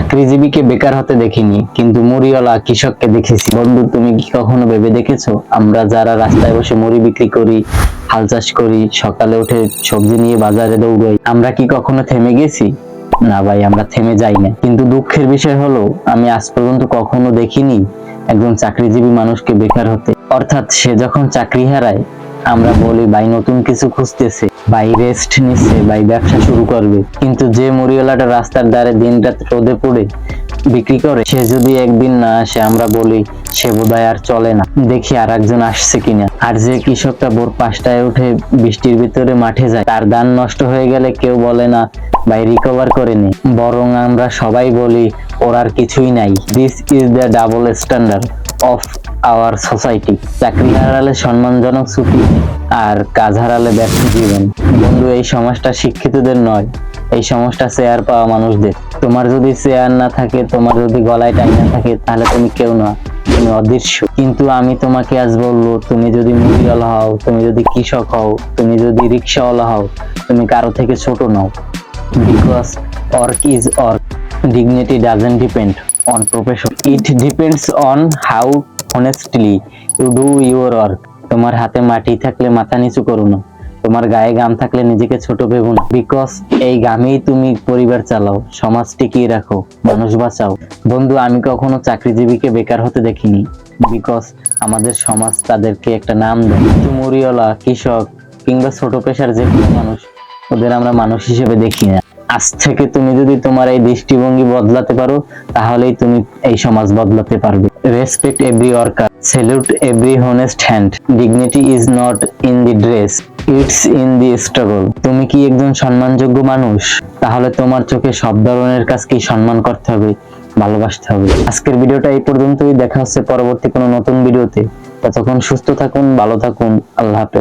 চাকরিজীবীকে বেকার হতে দেখিনি, কিন্তু মুড়িওয়ালা কৃষককে দেখেছি। বন্ধু, তুমি কি কখনো ভেবে দেখেছ? আমরা যারা রাস্তায় বসে মুড়ি বিক্রি করি, হাল চাষ করি, সকালে উঠে সবজি নিয়ে বাজারে দৌড়াই, আমরা কি কখনো থেমে গেছি? না ভাই, আমরা থেমে যাই না। কিন্তু দুঃখের বিষয় হলো, আমি আজ পর্যন্ত কখনো দেখিনি একজন চাকরিজীবী মানুষকে বেকার হতে। অর্থাৎ সে যখন চাকরি হারায় আমরা বলি, ভাই, নতুন কিছু খুঁজতেছে। ভাই রেস্ট নিচ্ছে, ভাই, ব্যবসা শুরু করবে। কিন্তু যে মুড়িওয়ালাটা রাস্তার ধারে দিন রাত রোদে পড়ে বিক্রি করে, সে যদি একদিন না আসে, আমরা বলি, সে বোধহয় আর চলে না। দেখি আর একজন আসছে কিনা। আর যে কৃষকটা ভোর পাঁচটায় উঠে বৃষ্টির ভিতরে মাঠে যায়, তার ধান নষ্ট হয়ে গেলে কেউ বলে না, ভাই রিকভার করে নি। বরং আমরা সবাই বলি, ওর আর কিছুই নাই। This is the double standard of our society চাকরি হারালে সম্মানজনক ছুটি আর কাজ হারালে ব্যর্থ জীবন। বন্ধু, এই সমাজটা শিক্ষিতদের নয়, এই সমাজটা চেয়ার পাওয়া মানুষদের। তোমার যদি চেয়ার না থাকে, তোমার যদি গলায় টাই না থাকে, তাহলে তুমি কেউ না, তুমি অদৃশ্য। কিন্তু আমি তোমাকে আজ বলব তুমি যদি মুড়িওয়ালা হও, তুমি যদি কৃষক হও, তুমি যদি রিক্সাওয়ালা হও, তুমি কারও থেকে ছোট নও। Because work is work dignity doesn't depend on profession. It depends on how honestly you do your work. তোমার হাতে মাটি থাকলে মাথা নিচু করো না। তোমার গায়ে গাম থাকলে নিজেকে ছোট ভেবো না। বিকজ এই গামেই তুমি পরিবার চালাও, সমাজ টিকিয়ে রাখো, মানুষ বাঁচাও। বন্ধু, আমি কখনো চাকরিজীবীকে বেকার হতে দেখিনি। বিকজ আমাদের সমাজ তাদেরকে একটা নাম দেয়। মরিওয়ালা কৃষক, কিংবা ছোট পেশার যে মানুষ, ওদের আমরা মানুষ হিসেবে দেখি না। আজ থেকে তুমি যদি তোমার এই দৃষ্টিভঙ্গি বদলাতে পারো, তাহলেই তুমি এই সমাজ বদলাতে পারবে। Respect every worker salute every honest hand dignity is not in the dress it's in the struggle তুমি কি একজন সম্মানযোগ্য মানুষ? তাহলে তোমার চোখে সব ধরনের কাজকেই সম্মান করতে হবে? ভালোবাসতে হবে। আজকের ভিডিওটা এই পর্যন্তই। দেখা হচ্ছে পরবর্তী কোনো নতুন ভিডিওতে। ততক্ষণ সুস্থ থাকুন, ভালো থাকুন। আল্লাহ হাফেজ।